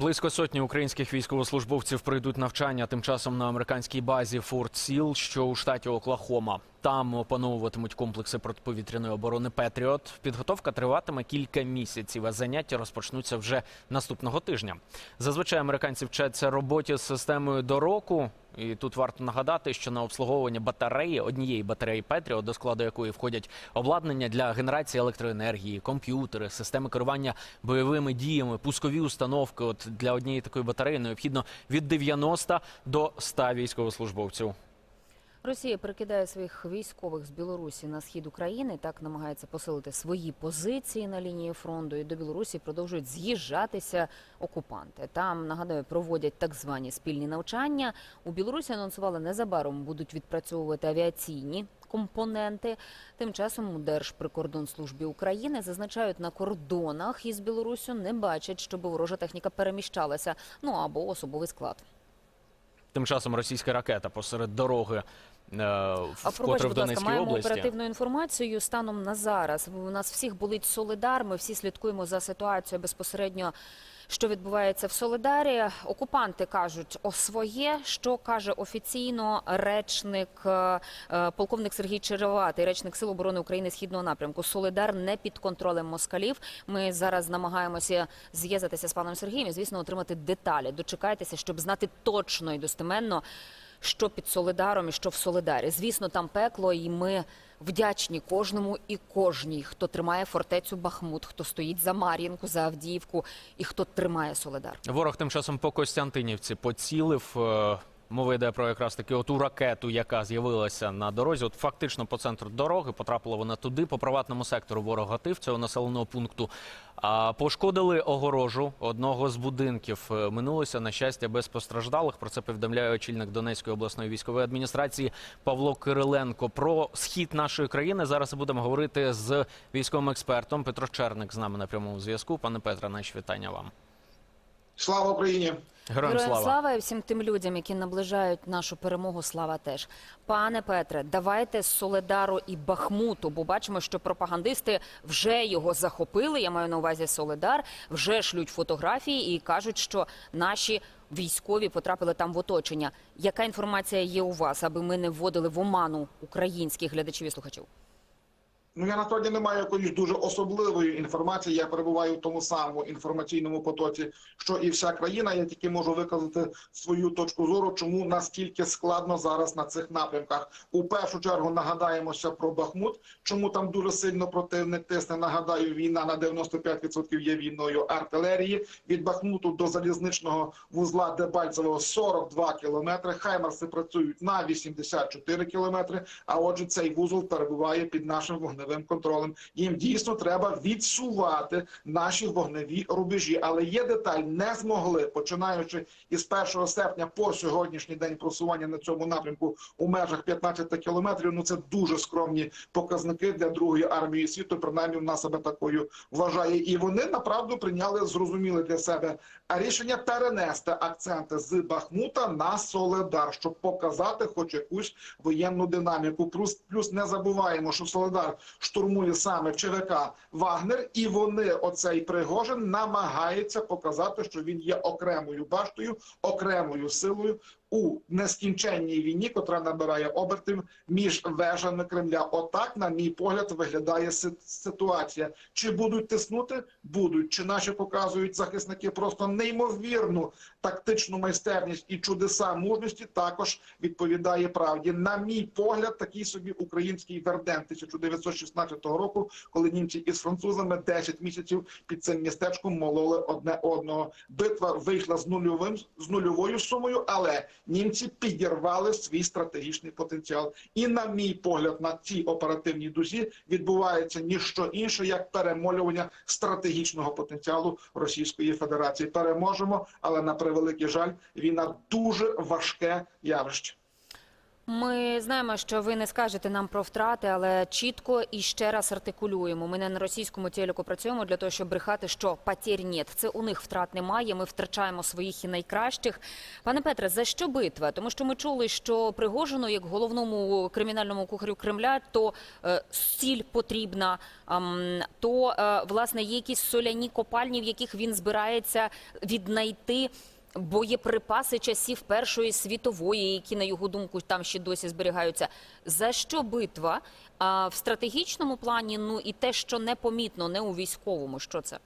Близько сотні українських військовослужбовців пройдуть навчання тим часом на американській базі Форт Сіл, що у штаті Оклахома. Там опановуватимуть комплекси протиповітряної оборони Петріот. Підготовка триватиме кілька місяців, а заняття розпочнуться вже наступного тижня. Зазвичай американці вчаться роботі з системою до року. І тут варто нагадати, що на обслуговування батареї однієї батареї Петріо, до складу якої входять обладнання для генерації електроенергії, комп'ютери, системи керування бойовими діями, пускові установки. От для однієї такої батареї необхідно від 90 до 100 військовослужбовців. Росія перекидає своїх військових з Білорусі на схід України. Так намагається посилити свої позиції на лінії фронту. І до Білорусі продовжують з'їжджатися окупанти. Там нагадаю, проводять так звані спільні навчання. У Білорусі анонсували незабаром будуть відпрацьовувати авіаційні. Компоненти тим часом у Держприкордонслужбі України зазначають на кордонах із Білоруссю не бачать, щоб ворожа техніка переміщалася. Ну або особовий склад. Тим часом російська ракета посеред дороги е, А пробач, будь ласка, маємо області. оперативну інформацію станом на зараз. У нас всіх болить Солидар. Ми всі слідкуємо за ситуацією безпосередньо. Що відбувається в Солидарі? Окупанти кажуть о своє. Що каже офіційно речник е, е, полковник Сергій Череватий, речник Сил оборони України східного напрямку. Солидар не під контролем москалів. Ми зараз намагаємося зв'язатися з паном Сергієм і, звісно, отримати деталі. Дочекайтеся, щоб знати точно і достеменно, що під Солидаром і що в Солидарі. Звісно, там пекло, і ми вдячні кожному і кожній, хто тримає фортецю Бахмут, хто стоїть за Мар'їнку, за Авдіївку і хто тримає Солидар. Ворог тим часом по Костянтинівці поцілив. Мова йде про якраз таки оту ракету, яка з'явилася на дорозі. От фактично по центру дороги потрапила вона туди. По приватному сектору ворог гатив цього населеного пункту. А пошкодили огорожу одного з будинків. Е, Минулося на щастя без постраждалих. Про це повідомляє очільник Донецької обласної військової адміністрації Павло Кириленко. Про схід нашої країни зараз будемо говорити з військовим експертом Петро Черник з нами на прямому зв'язку. Пане Петре, наші вітання вам. Слава Україні! Героям слава. слава і всім тим людям, які наближають нашу перемогу. Слава теж, пане Петре, давайте з Соледару і Бахмуту, бо бачимо, що пропагандисти вже його захопили. Я маю на увазі Соледар, вже шлють фотографії і кажуть, що наші військові потрапили там в оточення. Яка інформація є у вас, аби ми не вводили в оману українських глядачів і слухачів? Ну я насправді не маю якоїсь дуже особливої інформації. Я перебуваю в тому самому інформаційному потоці, що і вся країна. Я тільки можу виказати свою точку зору, чому наскільки складно зараз на цих напрямках. У першу чергу нагадаємося про Бахмут, чому там дуже сильно противник тисне. Нагадаю, війна на 95% є війною артилерії. Від Бахмуту до залізничного вузла Дебальцевого 42 кілометри. Хаймарси працюють на 84 кілометри. А отже, цей вузол перебуває під нашим вогневим контролем. Їм дійсно треба відсувати наші вогневі рубежі. Але є деталь, не змогли, починаючи із 1 серпня по сьогоднішній день просування на цьому напрямку у межах 15 кілометрів. Ну це дуже скромні показники для другої армії світу. Принаймні, вона себе такою вважає. І вони направду прийняли зрозуміли для себе рішення перенести акценти з Бахмута на Соледар, щоб показати хоч якусь воєнну динаміку. Плюс плюс не забуваємо, що Соледар штурмує саме ЧВК Вагнер, і вони оцей Пригожин намагаються показати, що він є окремою баштою, окремою силою. У нескінченній війні, котра набирає обертів між вежами Кремля, отак, на мій погляд, виглядає ситуація. Чи будуть тиснути? Будуть. Чи наші показують захисники просто неймовірну тактичну майстерність і чудеса мужності? Також відповідає правді. На мій погляд, такий собі український верден 1916 року, коли німці із французами 10 місяців під цим містечком мололи одне одного. Битва вийшла з нульовим з нульовою сумою, але німці підірвали свій стратегічний потенціал. І на мій погляд, на цій оперативній дузі відбувається ніщо інше як перемолювання стратегічного потенціалу Російської Федерації. Переможемо, але на превеликий жаль, війна дуже важке явище. Ми знаємо, що ви не скажете нам про втрати, але чітко і ще раз артикулюємо. Ми не на російському телеку працюємо для того, щоб брехати, що потерь нет. Це у них втрат немає. Ми втрачаємо своїх і найкращих. Пане Петре, за що битва? Тому що ми чули, що Пригожину, як головному кримінальному кухарю Кремля, то е, сіль потрібна, ам, то е, власне є якісь соляні копальні, в яких він збирається віднайти. Боєприпаси часів Першої світової, які на його думку там ще досі зберігаються. За що битва? А в стратегічному плані, ну і те, що непомітно, не у військовому. Що це?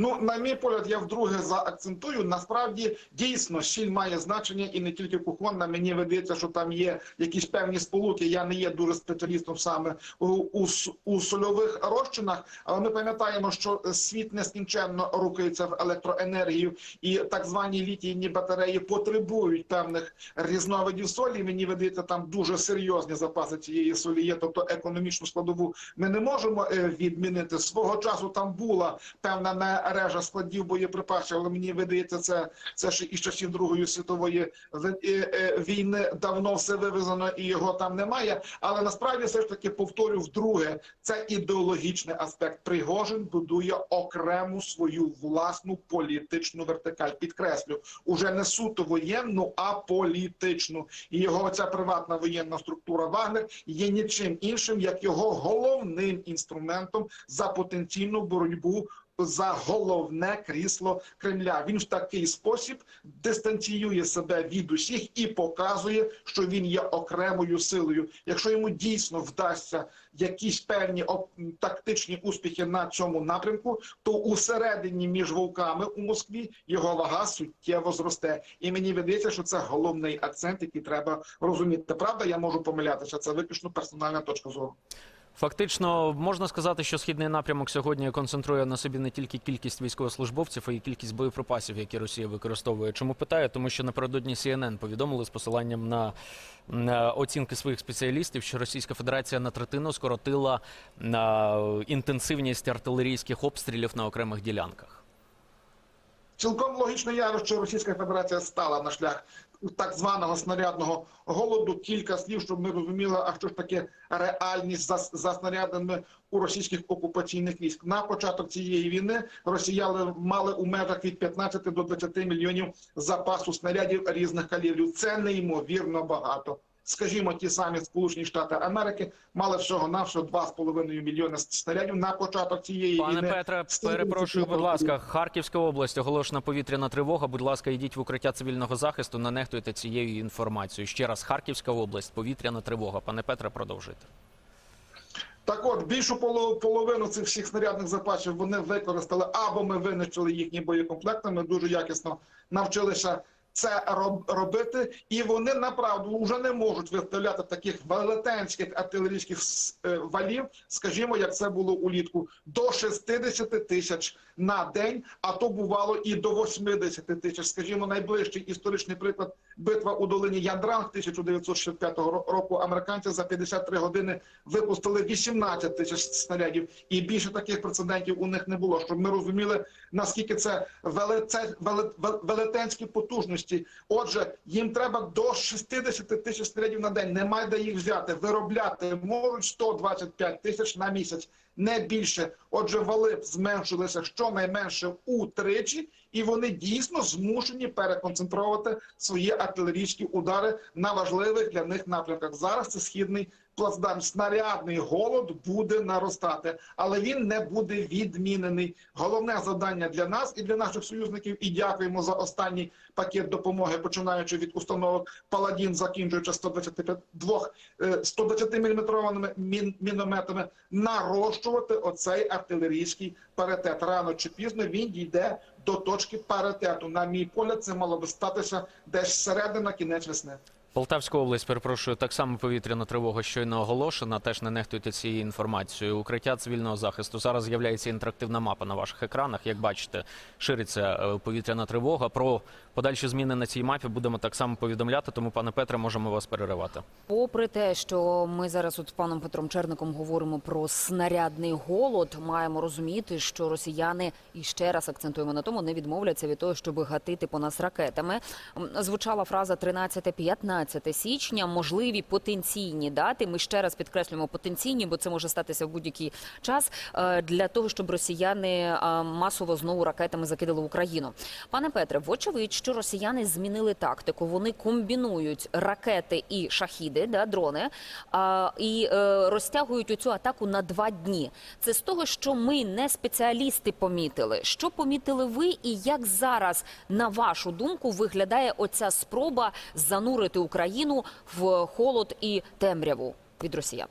Ну, на мій погляд, я вдруге заакцентую. Насправді дійсно щіль має значення і не тільки кухонна. Мені видається, що там є якісь певні сполуки. Я не є дуже спеціалістом саме у, у, у сольових розчинах. Але ми пам'ятаємо, що світ нескінченно рухається в електроенергію, і так звані літійні батареї потребують певних різновидів солі. Мені видається, там дуже серйозні запаси цієї солі є. Тобто економічну складову ми не можемо е, відмінити. Свого часу там була певна мережа складів боєприпасів, але мені видається, це, це ще із часів Другої світової е, е, війни давно все вивезено і його там немає. Але насправді все ж таки повторю вдруге, це ідеологічний аспект. Пригожин будує окрему свою власну політичну вертикаль. Підкреслю, уже не суто воєнну, а політичну. І його оця приватна воєнна структура Вагнер є нічим іншим, як його головним інструментом за потенційну боротьбу за головне крісло Кремля. Він в такий спосіб дистанціює себе від усіх і показує, що він є окремою силою. Якщо йому дійсно вдасться якісь певні тактичні успіхи на цьому напрямку, то усередині між вовками у Москві його вага суттєво зросте. І мені видається, що це головний акцент, який треба розуміти. Правда, я можу помилятися. Це виключно персональна точка зору. Фактично можна сказати, що східний напрямок сьогодні концентрує на собі не тільки кількість військовослужбовців, а й кількість боєприпасів, які Росія використовує. Чому питаю? Тому що напередодні CNN повідомили з посиланням на, на оцінки своїх спеціалістів, що Російська Федерація на третину скоротила на інтенсивність артилерійських обстрілів на окремих ділянках. Цілком логічно явище, що Російська Федерація стала на шлях так званого снарядного голоду. Кілька слів, щоб ми розуміли, а що ж таке реальність за, за снарядами у російських окупаційних військ. На початок цієї війни росіяни мали у межах від 15 до 20 мільйонів запасу снарядів різних калібрів. Це неймовірно багато. Скажімо, ті самі Сполучені Штати Америки мали всього навсього 2,5 мільйони снарядів на початок цієї Пане війни. Петре, перепрошую, будь ласка, Харківська область оголошена повітряна тривога. Будь ласка, йдіть в укриття цивільного захисту. Не нехтуйте цією інформацією. Ще раз, Харківська область, повітряна тривога. Пане Петре, продовжуйте. Так от, більшу поло- половину цих всіх снарядних запасів вони використали, або ми винищили їхні боєкомплекти, ми дуже якісно навчилися це роб- робити, і вони направду вже не можуть виставляти таких велетенських артилерійських е, валів, скажімо, як це було улітку, до 60 тисяч на день, а то бувало і до 80 тисяч. Скажімо, найближчий історичний приклад битва у долині Яндран 1965 ро- року. Американці за 53 години випустили 18 тисяч снарядів, і більше таких прецедентів у них не було. Щоб ми розуміли, наскільки це велетенські потужності. Отже, їм треба до 60 тисяч снарядів на день. Немає де їх взяти. Виробляти можуть 125 тисяч на місяць, не більше. Отже, вали зменшилися щонайменше утричі, і вони дійсно змушені переконцентровувати свої артилерійські удари на важливих для них напрямках. Зараз це східний плацдарм. Снарядний голод буде наростати, але він не буде відмінений. Головне завдання для нас і для наших союзників. І дякуємо за останній пакет допомоги, починаючи від установок Паладін, закінчуючи 122 120 мм мін, мінометами, нарощувати оцей артилерійський паритет. Рано чи пізно він дійде до точки паритету. На мій погляд, це мало би статися десь середина кінець весни. Полтавська область, перепрошую, так само повітряна тривога щойно оголошена. Теж не нехтуйте цією інформацією. Укриття цивільного захисту. Зараз з'являється інтерактивна мапа на ваших екранах. Як бачите, шириться е, повітряна тривога. Про подальші зміни на цій мапі будемо так само повідомляти. Тому, пане Петре, можемо вас переривати. Попри те, що ми зараз от з паном Петром Черником говоримо про снарядний голод, маємо розуміти, що росіяни і ще раз акцентуємо на тому, не відмовляться від того, щоб гатити по нас ракетами. Звучала фраза 13-15 15 січня, можливі потенційні дати. Ми ще раз підкреслюємо потенційні, бо це може статися в будь-який час е, для того, щоб росіяни е, масово знову ракетами закидали Україну. Пане Петре, вочевидь, що росіяни змінили тактику. Вони комбінують ракети і шахіди, да, дрони, і е, розтягують цю атаку на два дні. Це з того, що ми не спеціалісти помітили. Що помітили ви, і як зараз, на вашу думку, виглядає оця спроба занурити Україну в холод і темряву від росіян?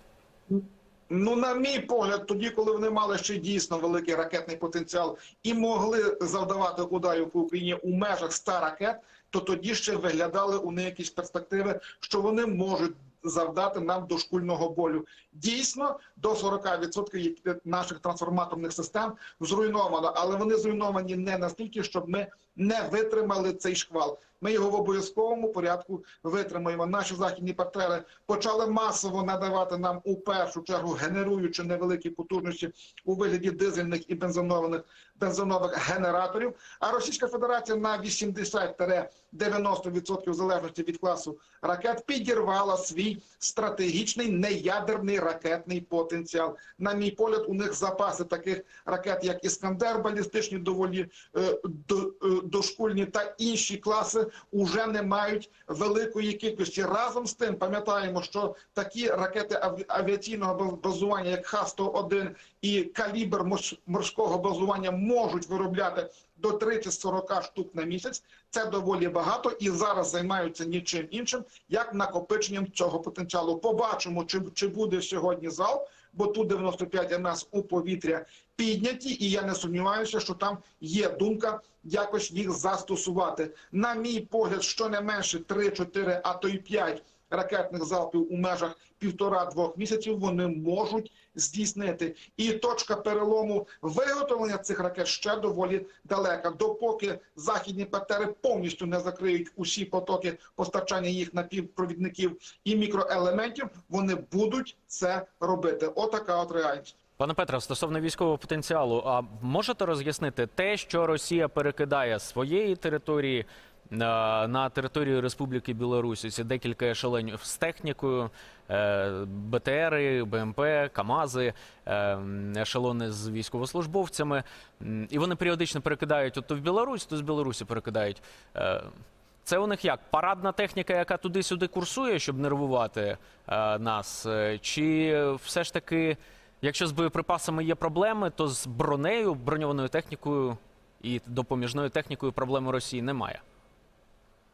Ну, на мій погляд, тоді, коли вони мали ще дійсно великий ракетний потенціал і могли завдавати ударів по Україні у межах 100 ракет, то тоді ще виглядали у них якісь перспективи, що вони можуть завдати нам дошкульного болю. Дійсно, до 40% наших трансформаторних систем зруйновано, але вони зруйновані не настільки, щоб ми не витримали цей шквал. Ми його в обов'язковому порядку витримаємо. Наші західні партнери почали масово надавати нам у першу чергу генеруючи невеликі потужності у вигляді дизельних і бензинових бензинових генераторів. А Російська Федерація на 80-90% в залежності від класу ракет підірвала свій стратегічний неядерний ракетний потенціал. На мій погляд, у них запаси таких ракет, як Іскандер, балістичні доволі е, до, дошкульні та інші класи уже не мають великої кількості. Разом з тим пам'ятаємо, що такі ракети аві- авіаційного базування, як Х-101 і калібр морс- морського базування, можуть виробляти до 30-40 штук на місяць. Це доволі багато і зараз займаються нічим іншим, як накопиченням цього потенціалу. Побачимо, чи, чи буде сьогодні зал, бо ту 95 МС у повітря підняті, і я не сумніваюся, що там є думка якось їх застосувати. На мій погляд, щонайменше 3-4, а то й 5 ракетних залпів у межах півтора-двох місяців вони можуть здійснити. І точка перелому виготовлення цих ракет ще доволі далека. Допоки західні партнери повністю не закриють усі потоки постачання їх напівпровідників і мікроелементів, вони будуть це робити. Отака от реальність. Пане Петре, стосовно військового потенціалу, а можете роз'яснити те, що Росія перекидає своєї території е, на територію Республіки Білорусь? Це декілька ешелонів з технікою, е, БТРи, БМП, КАМАЗи, е, ешелони з військовослужбовцями. І вони періодично перекидають от то в Білорусь, то з Білорусі перекидають. Це у них як парадна техніка, яка туди-сюди курсує, щоб нервувати нас, чи все ж таки, якщо з боєприпасами є проблеми, то з бронею, броньованою технікою і допоміжною технікою проблеми Росії немає.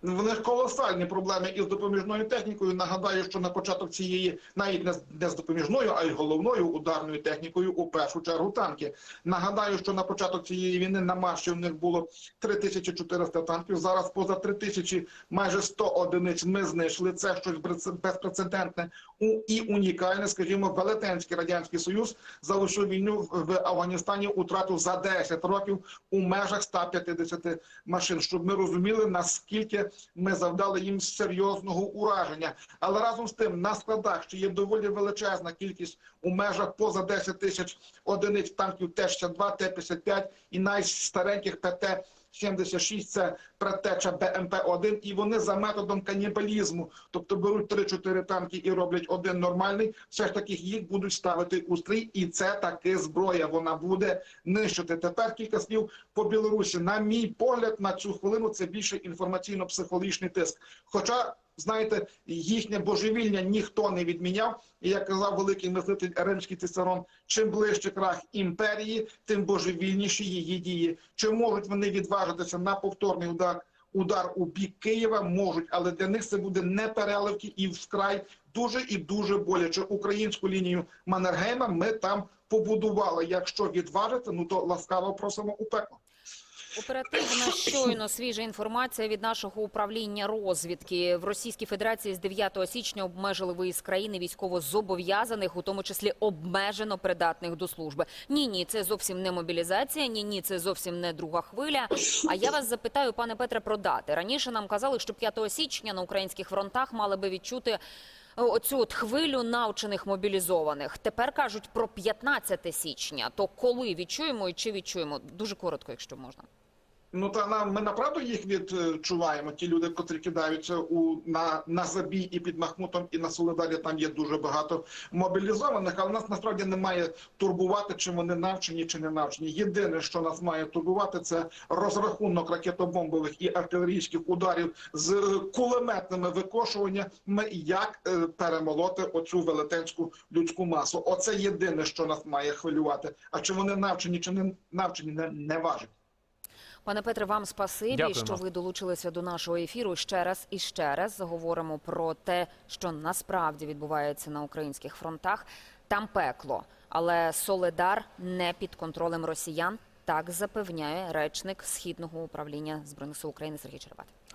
В них колосальні проблеми із допоміжною технікою. Нагадаю, що на початок цієї навіть не з, допоміжною, а й головною ударною технікою у першу чергу танки. Нагадаю, що на початок цієї війни на марші в них було 3400 танків. Зараз поза 3000, майже 100 одиниць ми знайшли. Це щось безпрец- безпрецедентне і унікальне. Скажімо, велетенський радянський союз за усю війну в- Афганістані утратив за 10 років у межах 150 машин, щоб ми розуміли наскільки ми завдали їм серйозного ураження. Але разом з тим на складах що є доволі величезна кількість у межах поза 10 тисяч одиниць танків Т-62, Т-55 і найстареньких ПТ 76 це предтеча БМП-1, і вони за методом канібалізму, тобто беруть 3-4 танки і роблять один нормальний, все ж таки їх будуть ставити у стрій, і це таки зброя, вона буде нищити. Тепер кілька слів по Білорусі. На мій погляд, на цю хвилину це більше інформаційно-психологічний тиск. Хоча, знаєте, їхнє божевілля ніхто не відміняв. І як казав великий мислитель римський цицерон, чим ближче крах імперії, тим божевільніші її дії. Чи можуть вони відважитися на повторний удар? Удар у бік Києва можуть, але для них це буде не переливки і вкрай дуже і дуже боляче. Українську лінію Маннергейма ми там побудували. Якщо відважити, ну то ласкаво просимо у пекло. Оперативна щойно свіжа інформація від нашого управління розвідки в Російській Федерації з 9 січня обмежили виїзд з країни військово зобов'язаних, у тому числі обмежено придатних до служби. Ні, ні, це зовсім не мобілізація. Ні, ні, це зовсім не друга хвиля. А я вас запитаю, пане Петре, про дати. Раніше нам казали, що 5 січня на українських фронтах мали би відчути. Оцю от хвилю навчених мобілізованих тепер кажуть про 15 січня. То коли відчуємо і чи відчуємо? Дуже коротко, якщо можна. Ну та нам ми направду їх відчуваємо. Ті люди, котрі кидаються у на, на забій і під Махмутом, і на Солидарі, там є дуже багато мобілізованих. Але нас насправді не має турбувати, чи вони навчені, чи не навчені. Єдине, що нас має турбувати, це розрахунок ракетобомбових і артилерійських ударів з кулеметними викошуваннями, як е, перемолоти оцю велетенську людську масу. Оце єдине, що нас має хвилювати. А чи вони навчені, чи не навчені, не, не важить. Пане Петре, вам спасибі, Дякуємо. що ви долучилися до нашого ефіру. Ще раз і ще раз заговоримо про те, що насправді відбувається на українських фронтах. Там пекло, але Соледар не під контролем росіян. Так запевняє речник східного управління збройних сил України Сергій Черепат.